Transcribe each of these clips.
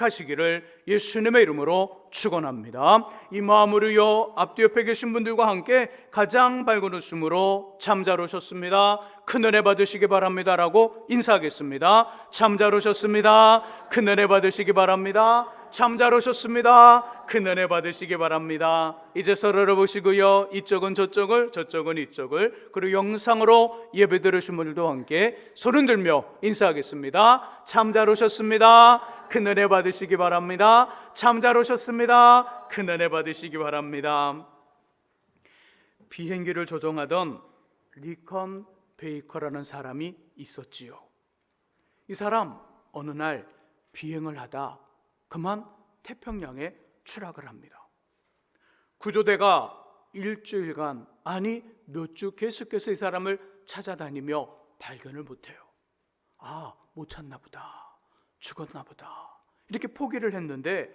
가시기를 예수님의 이름으로 축원합니다. 이 마음으로요 앞뒤 옆에 계신 분들과 함께 가장 밝은 웃음으로 잠잘 오셨습니다. 큰 은혜 받으시기 바랍니다라고 인사하겠습니다. 잠잘 오셨습니다. 큰 은혜 받으시기 바랍니다. 잠잘 오셨습니다. 큰 은혜 받으시기 바랍니다. 이제 서로를 보시고요. 이쪽은 저쪽을, 저쪽은 이쪽을, 그리고 영상으로 예배 들으신 분들도 함께 손을 들며 인사하겠습니다. 잠잘 오셨습니다. 큰 은혜 받으시기 바랍니다. 잠잘 오셨습니다. 큰 은혜 받으시기 바랍니다. 비행기를 조종하던 리컨 베이커라는 사람이 있었지요. 이 사람 어느 날 비행을 하다 그만 태평양에 추락을 합니다. 구조대가 일주일간 아니 몇 주 계속해서 이 사람을 찾아다니며 발견을 못해요. 아, 못 찾나 보다. 죽었나 보다. 이렇게 포기를 했는데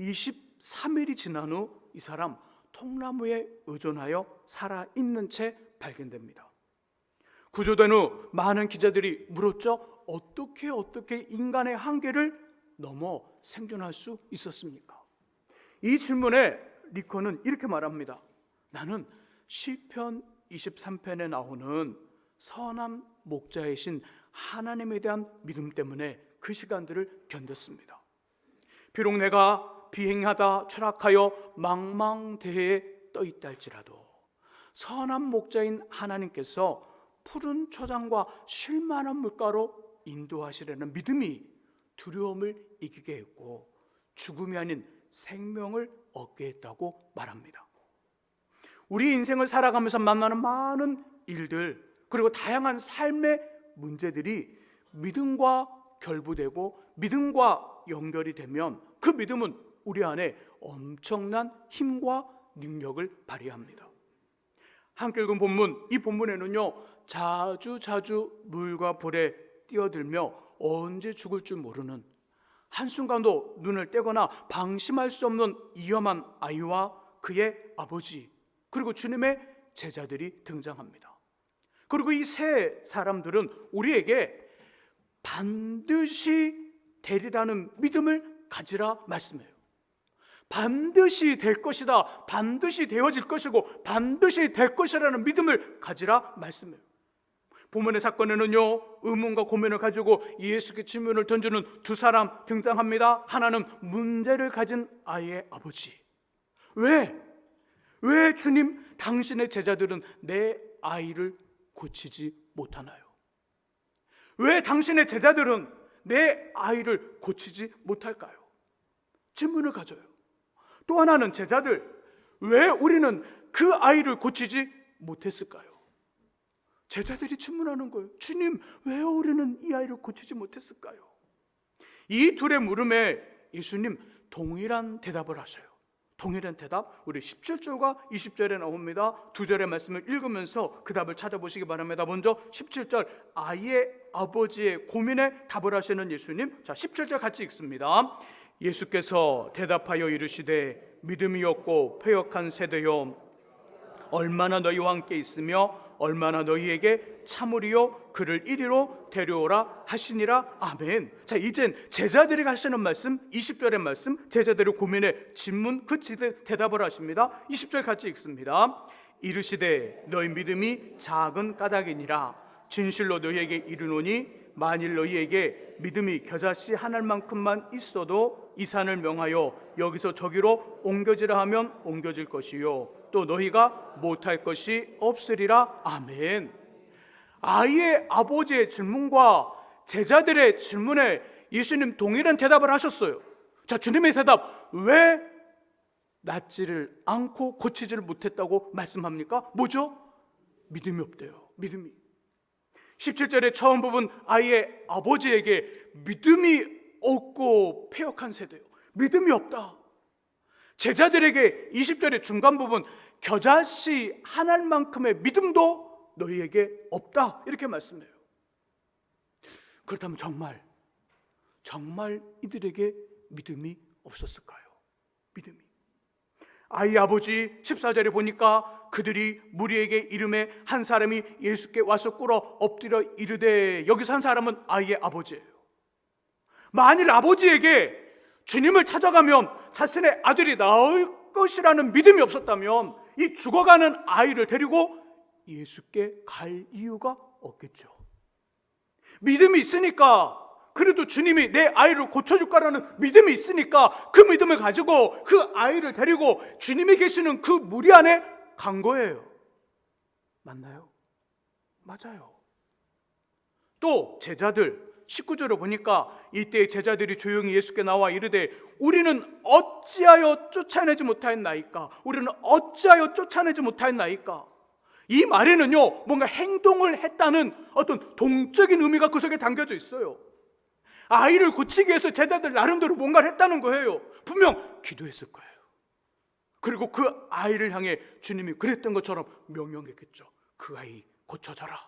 23일이 지난 후 이 사람 통나무에 의존하여 살아 있는 채 발견됩니다. 구조된 후 많은 기자들이 물었죠. 어떻게 어떻게 인간의 한계를 넘어 생존할 수 있었습니까? 이 질문에 리커는 이렇게 말합니다. 나는 시편 23편에 나오는 선한 목자이신 하나님에 대한 믿음 때문에 그 시간들을 견뎠습니다. 비록 내가 비행하다 추락하여 망망대해에 떠 있다 할지라도 선한 목자인 하나님께서 푸른 초장과 쉴만한 물가로 인도하시려는 믿음이 두려움을 이기게 했고 죽음이 아닌 생명을 얻게 했다고 말합니다. 우리 인생을 살아가면서 만나는 많은 일들 그리고 다양한 삶의 문제들이 믿음과 결부되고 믿음과 연결이 되면 그 믿음은 우리 안에 엄청난 힘과 능력을 발휘합니다. 함께 읽은 본문, 이 본문에는요, 자주 자주 물과 불에 뛰어들며 언제 죽을 줄 모르는 한순간도 눈을 떼거나 방심할 수 없는 위험한 아이와 그의 아버지, 그리고 주님의 제자들이 등장합니다. 그리고 이 세 사람들은 우리에게 반드시 되리라는 믿음을 가지라 말씀해요. 반드시 될 것이다. 반드시 되어질 것이고 반드시 될 것이라는 믿음을 가지라 말씀해요. 본문의 사건에는요 의문과 고민을 가지고 예수께 질문을 던지는 두 사람 등장합니다. 하나는 문제를 가진 아이의 아버지. 왜? 왜 주님 당신의 제자들은 내 아이를 고치지 못하나요? 왜 당신의 제자들은 내 아이를 고치지 못할까요? 질문을 가져요. 또 하나는 제자들, 왜 우리는 그 아이를 고치지 못했을까요? 제자들이 질문하는 거예요. 주님, 왜 우리는 이 아이를 고치지 못했을까요? 이 둘의 물음에 예수님 동일한 대답을 하셔요. 동일한 대답, 우리 17절과 20절에 나옵니다. 두 절의 말씀을 읽으면서 그 답을 찾아보시기 바랍니다. 먼저 17절, 아이의 아버지의 고민에 답을 하시는 예수님. 자, 17절 같이 읽습니다. 예수께서 대답하여 이르시되 믿음이 없고 패역한 세대여 얼마나 너희와 함께 있으며 얼마나 너희에게 참으리요 그를 이리로 데려오라 하시니라 아멘. 자 이젠 제자들이 하시는 말씀 20절의 말씀 제자들의 고민에 질문 그 대답을 하십니다. 20절 같이 읽습니다. 이르시되 너희 믿음이 작은 까닭이니라 진실로 너희에게 이르노니 만일 너희에게 믿음이 겨자씨 하늘만큼만 있어도 이 산을 명하여 여기서 저기로 옮겨지라 하면 옮겨질 것이요 또 너희가 못할 것이 없으리라 아멘. 아이의 아버지의 질문과 제자들의 질문에 예수님 동일한 대답을 하셨어요. 자, 주님의 대답 왜 낫지를 않고 고치지를 못했다고 말씀합니까? 뭐죠? 믿음이 없대요. 믿음이. 17절의 처음 부분 아이의 아버지에게 믿음이 없고 폐역한 세대요. 믿음이 없다. 제자들에게 20절의 중간 부분 겨자씨 하나만큼의 믿음도 너희에게 없다. 이렇게 말씀해요. 그렇다면 정말 정말 이들에게 믿음이 없었을까요? 믿음이. 아이 아버지 14절에 보니까 그들이 무리에게 이름에 한 사람이 예수께 와서 꿇어 엎드려 이르되 여기서 한 사람은 아이의 아버지예요. 만일 아버지에게 주님을 찾아가면 자신의 아들이 나을 것이라는 믿음이 없었다면 이 죽어가는 아이를 데리고 예수께 갈 이유가 없겠죠. 믿음이 있으니까 그래도 주님이 내 아이를 고쳐줄 거라는 믿음이 있으니까 그 믿음을 가지고 그 아이를 데리고 주님이 계시는 그 무리 안에 간 거예요. 맞나요? 맞아요. 또 제자들 19절을 보니까 이때 제자들이 조용히 예수께 나와 이르되 우리는 어찌하여 쫓아내지 못하였나이까? 우리는 어찌하여 쫓아내지 못하였나이까? 이 말에는요 뭔가 행동을 했다는 어떤 동적인 의미가 그 속에 담겨져 있어요. 아이를 고치기 위해서 제자들 나름대로 뭔가를 했다는 거예요. 분명 기도했을 거예요. 그리고 그 아이를 향해 주님이 그랬던 것처럼 명령했겠죠. 그 아이 고쳐져라.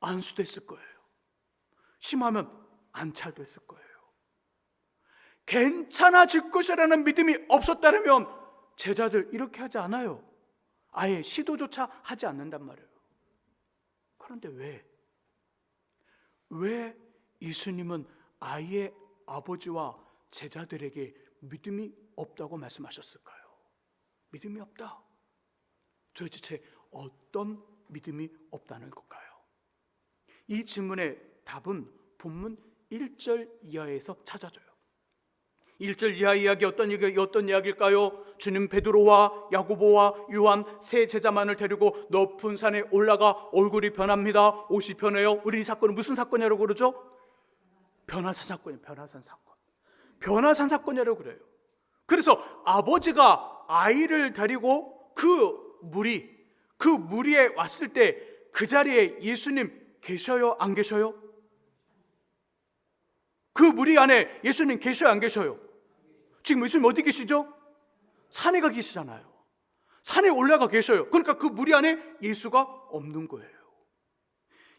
안수됐을 거예요. 심하면 안찰됐을 거예요. 괜찮아질 것이라는 믿음이 없었다면 제자들 이렇게 하지 않아요. 아예 시도조차 하지 않는단 말이에요. 그런데 왜? 왜 예수님은 아이의 아버지와 제자들에게 믿음이 없다고 말씀하셨을까요? 믿음이 없다. 도대체 어떤 믿음이 없다는 걸까요? 이 질문의 답은 본문 1절 이하에서 찾아져요. 1절 이하 이야기 어떤 이야기 어떤 이야기일까요? 주님 베드로와 야고보와 요한 세 제자만을 데리고 높은 산에 올라가 얼굴이 변합니다. 옷이 변해요. 우리 이 사건은 무슨 사건이라고 그러죠? 변화산 사건이에요. 변화산 사건. 변화산 사건이라고 그래요. 그래서 아버지가 아이를 데리고 그 무리 그 무리에 왔을 때 그 자리에 예수님 계셔요? 안 계셔요? 그 무리 안에 예수님 계셔요? 안 계셔요? 지금 예수님 어디 계시죠? 산에 가 계시잖아요. 산에 올라가 계셔요. 그러니까 그 무리 안에 예수가 없는 거예요.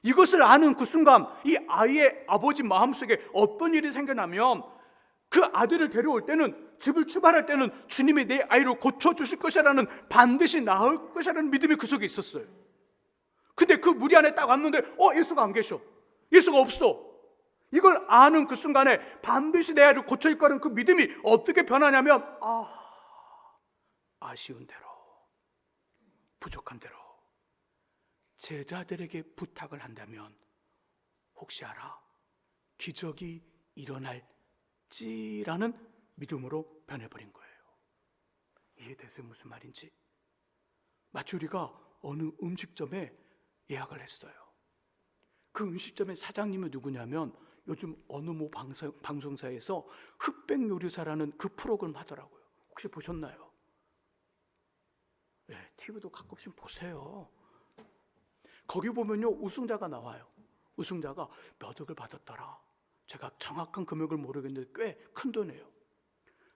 이것을 아는 그 순간 이 아이의 아버지 마음속에 어떤 일이 생겨나면 그 아들을 데려올 때는 집을 출발할 때는 주님이 내 아이를 고쳐 주실 것이라는 반드시 나을 것이라는 믿음이 그 속에 있었어요. 근데 그 무리 안에 딱 왔는데 어 예수가 안 계셔. 예수가 없어. 이걸 아는 그 순간에 반드시 내 아이를 고쳐줄 거라는 그 믿음이 어떻게 변하냐면 아 아쉬운 대로 부족한 대로 제자들에게 부탁을 한다면 혹시 알아? 기적이 일어날지라는 믿음으로 변해버린 거예요. 이해되세요? 무슨 말인지? 마치 우리가 어느 음식점에 예약을 했어요. 그 음식점의 사장님이 누구냐면 요즘 어느 모 방송, 방송 사에서 흑백 요리사라는 그 프로그램 하더라고요. 혹시 보셨나요? 네, TV도 가끔씩 보세요. 거기 보면요 우승자가 나와요. 우승자가 몇 억을 받았더라. 제가 정확한 금액을 모르겠는데 꽤 큰 돈이에요.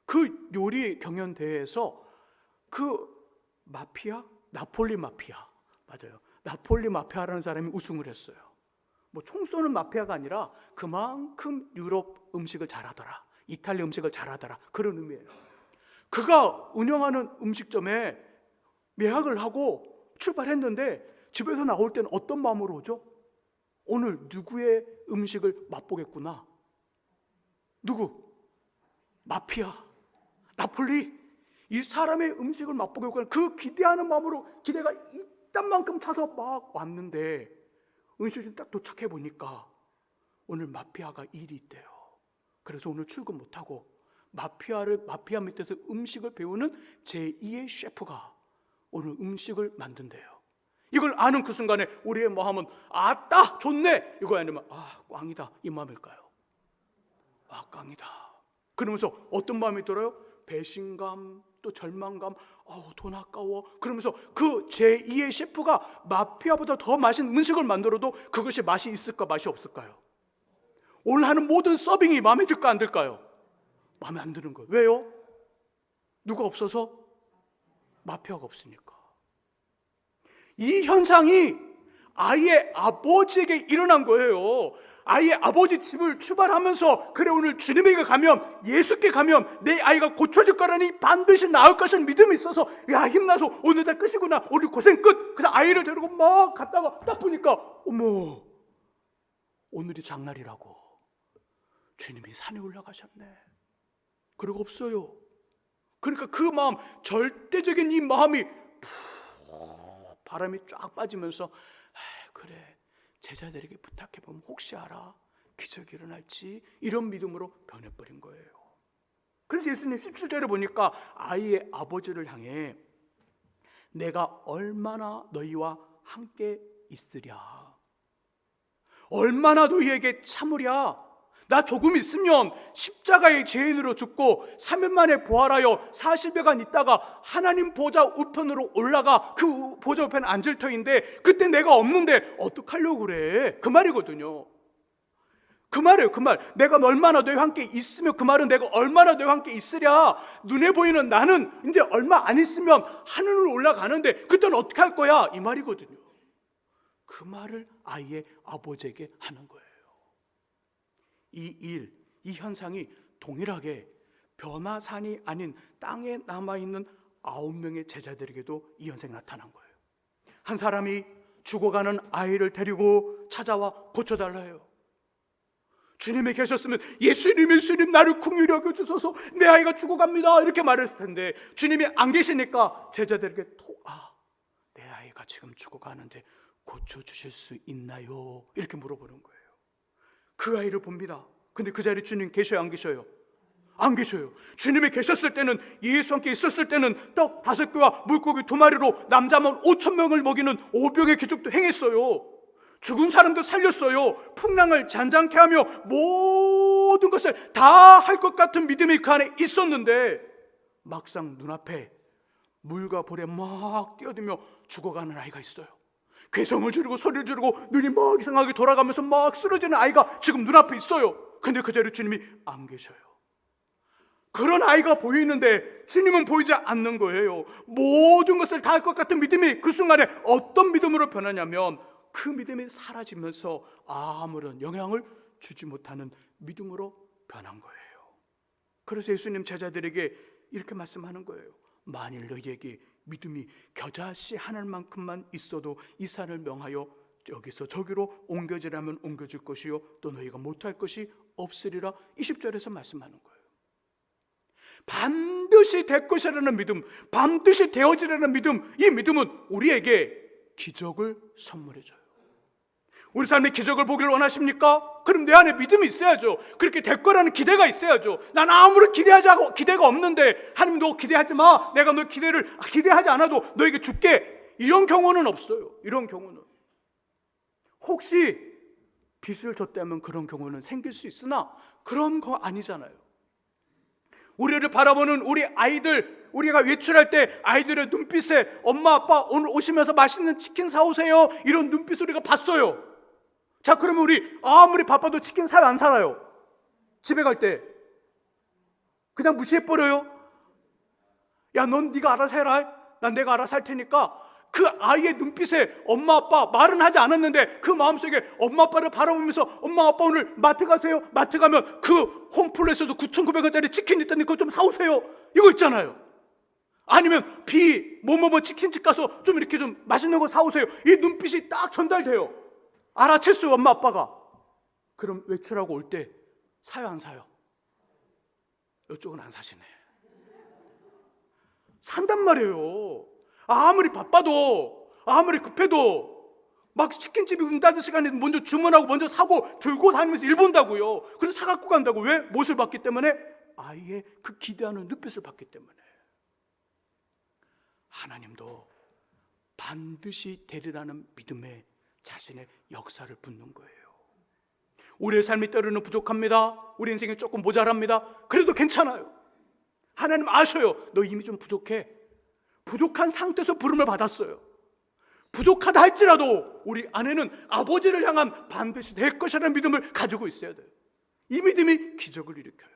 그 요리 경연 대회에서 그 마피아 나폴리 마피아 맞아요. 나폴리 마피아라는 사람이 우승을 했어요. 뭐 총 쏘는 마피아가 아니라 그만큼 유럽 음식을 잘하더라. 이탈리아 음식을 잘하더라. 그런 의미예요. 그가 운영하는 음식점에 예약을 하고 출발했는데 집에서 나올 때는 어떤 마음으로 오죠? 오늘 누구의 음식을 맛보겠구나. 누구? 마피아, 나폴리. 이 사람의 음식을 맛보겠구나. 그 기대하는 마음으로 기대가 이딴 만큼 차서 막 왔는데 음식점 딱 도착해 보니까 오늘 마피아가 일이 있대요. 그래서 오늘 출근 못 하고 마피아를 마피아 밑에서 음식을 배우는 제2의 셰프가 오늘 음식을 만든대요. 이걸 아는 그 순간에 우리의 마음은 아따 좋네 이거 아니면 아 꽝이다 이 마음일까요? 아 꽝이다. 그러면서 어떤 마음이 들어요? 배신감 또 절망감, 어우 돈 아까워. 그러면서 그 제2의 셰프가 마피아보다 더 맛있는 음식을 만들어도 그것이 맛이 있을까 맛이 없을까요? 오늘 하는 모든 서빙이 마음에 들까 안 들까요? 마음에 안 드는 거예요. 왜요? 누가 없어서? 마피아가 없으니까. 이 현상이 아이의 아버지에게 일어난 거예요. 아이의 아버지 집을 출발하면서 그래 오늘 주님에게 가면 예수께 가면 내 아이가 고쳐질 거라니 반드시 나을 것이라는 믿음이 있어서 야 힘나서 오늘 다 끝이구나. 오늘 고생 끝. 그래서 아이를 데리고 막 갔다가 딱 보니까 어머 오늘이 장날이라고. 주님이 산에 올라가셨네. 그리고 없어요. 그러니까 그 마음, 절대적인 이 마음이 푹 바람이 쫙 빠지면서 아, 그래 제자들에게 부탁해 보면 혹시 알아 기적이 일어날지 이런 믿음으로 변해버린 거예요. 그래서 예수님 17절에 보니까 아이의 아버지를 향해 내가 얼마나 너희와 함께 있으랴. 얼마나 너희에게 참으랴. 나 조금 있으면 십자가의 죄인으로 죽고 3일 만에 부활하여 40여간 있다가 하나님 보좌 우편으로 올라가 그 보좌 우편에 앉을 터인데 그때 내가 없는데 어떡하려고 그래? 그 말이거든요. 그 말이에요 그 말. 내가 얼마나 너희와 함께 있으면 그 말은 내가 얼마나 너희와 함께 있으랴. 눈에 보이는 나는 이제 얼마 안 있으면 하늘로 올라가는데 그때는 어떻게 할 거야? 이 말이거든요. 그 말을 아이의 아버지에게 하는 거예요 이 일, 이 현상이 동일하게 변화산이 아닌 땅에 남아 있는 아홉 명의 제자들에게도 이 현상이 나타난 거예요. 한 사람이 죽어가는 아이를 데리고 찾아와 고쳐달라 해요. 주님이 계셨으면 예수님, 예수님 나를 긍휼히 여겨 주소서 내 아이가 죽어갑니다 이렇게 말했을 텐데 주님이 안 계시니까 제자들에게 톡, 아, 내 아이가 지금 죽어가는데 고쳐 주실 수 있나요? 이렇게 물어보는 거예요. 그 아이를 봅니다. 근데 그 자리에 주님 계셔요, 안 계셔요? 안 계셔요. 주님이 계셨을 때는 예수 함께 있었을 때는 떡 다섯 개와 물고기 두 마리로 남자만 오천 명을 먹이는 오병의 기적도 행했어요. 죽은 사람도 살렸어요. 풍랑을 잔잔케 하며 모든 것을 다 할 것 같은 믿음이 그 안에 있었는데 막상 눈앞에 물과 볼에 막 뛰어들며 죽어가는 아이가 있어요. 괴성을 지르고 소리를 지르고 눈이 막 이상하게 돌아가면서 막 쓰러지는 아이가 지금 눈앞에 있어요. 근데 그 자리에 주님이 안 계셔요. 그런 아이가 보이는데 주님은 보이지 않는 거예요. 모든 것을 다 할 것 같은 믿음이 그 순간에 어떤 믿음으로 변하냐면 그 믿음이 사라지면서 아무런 영향을 주지 못하는 믿음으로 변한 거예요. 그래서 예수님 제자들에게 이렇게 말씀하는 거예요. 만일 너희에게 믿음이 겨자씨 하늘만큼만 있어도 이 산을 명하여 여기서 저기로 옮겨지라면 옮겨질 것이요 또 너희가 못할 것이 없으리라 20절에서 말씀하는 거예요. 반드시 될 것이라는 믿음, 반드시 되어지라는 믿음, 이 믿음은 우리에게 기적을 선물해 줘요. 우리 삶에 기적을 보길 원하십니까? 그럼 내 안에 믿음이 있어야죠. 그렇게 될 거라는 기대가 있어야죠. 난 아무런 기대하지 않고 기대가 없는데 하나님 너 기대하지 마. 내가 너 기대를 아, 기대하지 않아도 너에게 줄게. 이런 경우는 없어요. 이런 경우는 혹시 빚을 졌다면 그런 경우는 생길 수 있으나 그런 거 아니잖아요. 우리를 바라보는 우리 아이들, 우리가 외출할 때 아이들의 눈빛에 엄마, 아빠 오늘 오시면서 맛있는 치킨 사오세요. 이런 눈빛 우리가 봤어요. 자, 그러면 우리 아무리 바빠도 치킨 살 안 살아요? 집에 갈 때. 그냥 무시해버려요? 야, 넌 네가 알아서 해라. 난 내가 알아서 할 테니까. 그 아이의 눈빛에 엄마, 아빠 말은 하지 않았는데 그 마음속에 엄마, 아빠를 바라보면서 엄마, 아빠 오늘 마트 가세요. 마트 가면 그 홈플레이스에서 9,900원짜리 치킨 있다니 그거 좀 사오세요. 이거 있잖아요. 아니면 비, 뭐뭐뭐 치킨집 가서 좀 이렇게 좀 맛있는 거 사오세요. 이 눈빛이 딱 전달돼요. 알아챘어요, 엄마, 아빠가. 그럼 외출하고 올 때 사요, 안 사요? 이쪽은 안 사시네. 산단 말이에요. 아무리 바빠도, 아무리 급해도, 막 치킨집이 문 닫을 시간에 먼저 주문하고 먼저 사고 들고 다니면서 일 본다고요. 그래서 사갖고 간다고. 왜? 못을 받기 때문에? 아이의 그 기대하는 눈빛을 받기 때문에. 하나님도 반드시 되리라는 믿음에 자신의 역사를 붓는 거예요. 우리의 삶이 때로는 부족합니다. 우리 인생이 조금 모자랍니다. 그래도 괜찮아요. 하나님 아셔요. 너 이미 좀 부족해. 부족한 상태에서 부름을 받았어요. 부족하다 할지라도 우리 안에는 아버지를 향한 반드시 될 것이라는 믿음을 가지고 있어야 돼요. 이 믿음이 기적을 일으켜요.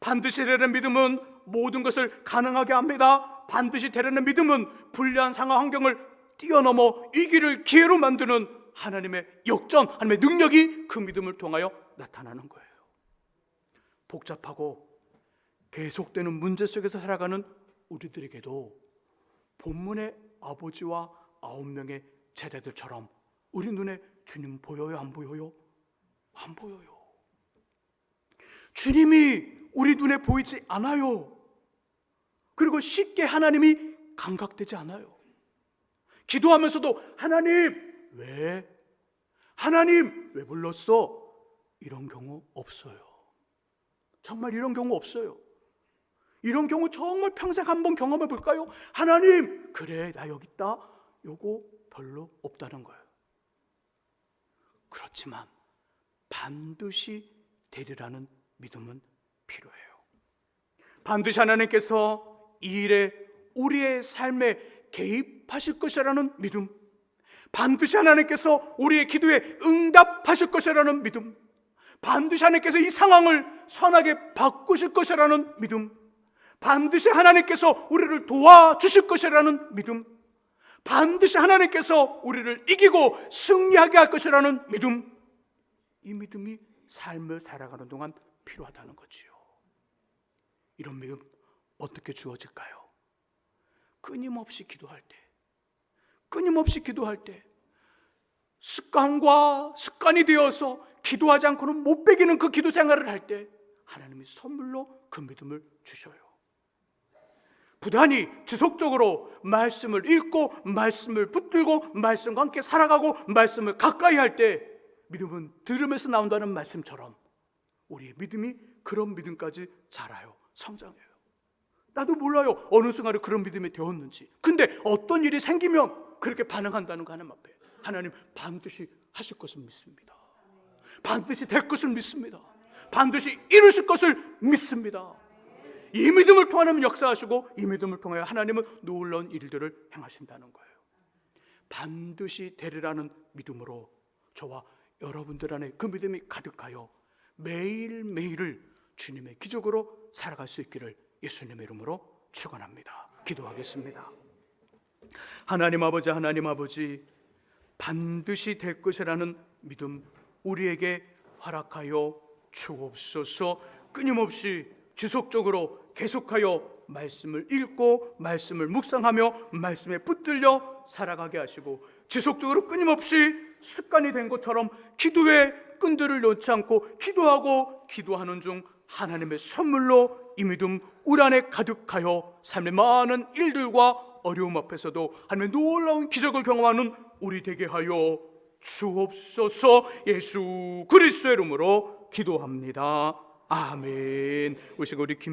반드시 되는 믿음은 모든 것을 가능하게 합니다. 반드시 되려는 믿음은 불리한 상황 환경을 뛰어넘어 위기를 기회로 만드는 하나님의 역전, 하나님의 능력이 그 믿음을 통하여 나타나는 거예요. 복잡하고 계속되는 문제 속에서 살아가는 우리들에게도 본문의 아버지와 아홉 명의 제자들처럼 우리 눈에 주님 보여요, 안 보여요? 안 보여요. 주님이 우리 눈에 보이지 않아요. 그리고 쉽게 하나님이 감각되지 않아요. 기도하면서도 하나님 왜? 하나님 왜 불렀어? 이런 경우 없어요. 정말 이런 경우 없어요. 이런 경우 정말 평생 한번 경험해 볼까요? 하나님, 그래, 나 여기 있다. 요거 별로 없다는 거예요. 그렇지만 반드시 되리라는 믿음은 필요해요. 반드시 하나님께서 이 일에 우리의 삶에 개입하실 것이라는 믿음. 반드시 하나님께서 우리의 기도에 응답하실 것이라는 믿음. 반드시 하나님께서 이 상황을 선하게 바꾸실 것이라는 믿음. 반드시 하나님께서 우리를 도와주실 것이라는 믿음. 반드시 하나님께서 우리를 이기고 승리하게 할 것이라는 믿음. 이 믿음이 삶을 살아가는 동안 필요하다는 거지요. 이런 믿음 어떻게 주어질까요? 끊임없이 기도할 때, 끊임없이 기도할 때, 습관과 습관이 되어서 기도하지 않고는 못 베기는 그 기도 생활을 할 때, 하나님이 선물로 그 믿음을 주셔요. 부단히 지속적으로 말씀을 읽고 말씀을 붙들고 말씀과 함께 살아가고 말씀을 가까이 할 때 믿음은 들으면서 나온다는 말씀처럼 우리의 믿음이 그런 믿음까지 자라요. 성장해요. 나도 몰라요. 어느 순간에 그런 믿음이 되었는지. 근데 어떤 일이 생기면 그렇게 반응한다는 거 하나님 앞에 하나님 반드시 하실 것을 믿습니다. 반드시 될 것을 믿습니다. 반드시 이루실 것을 믿습니다. 이 믿음을 통하여 역사하시고 이 믿음을 통하여 하나님은 놀라운 일들을 행하신다는 거예요. 반드시 되리라는 믿음으로 저와 여러분들 안에 그 믿음이 가득하여 매일매일을 주님의 기적으로 살아갈 수 있기를 예수님의 이름으로 축원합니다. 기도하겠습니다. 하나님 아버지 하나님 아버지 반드시 될 것이라는 믿음 우리에게 허락하여 주옵소서 끊임없이 지속적으로 계속하여 말씀을 읽고 말씀을 묵상하며 말씀에 붙들려 살아가게 하시고 지속적으로 끊임없이 습관이 된 것처럼 기도에 끈들을 놓지 않고 기도하고 기도하는 중 하나님의 선물로 이 믿음 우리 안에 가득하여 삶의 많은 일들과 어려움 앞에서도 하나님의 놀라운 기적을 경험하는 우리 되게 하여 주옵소서 예수 그리스도의 이름으로 기도합니다. 아멘. 우리 우리 김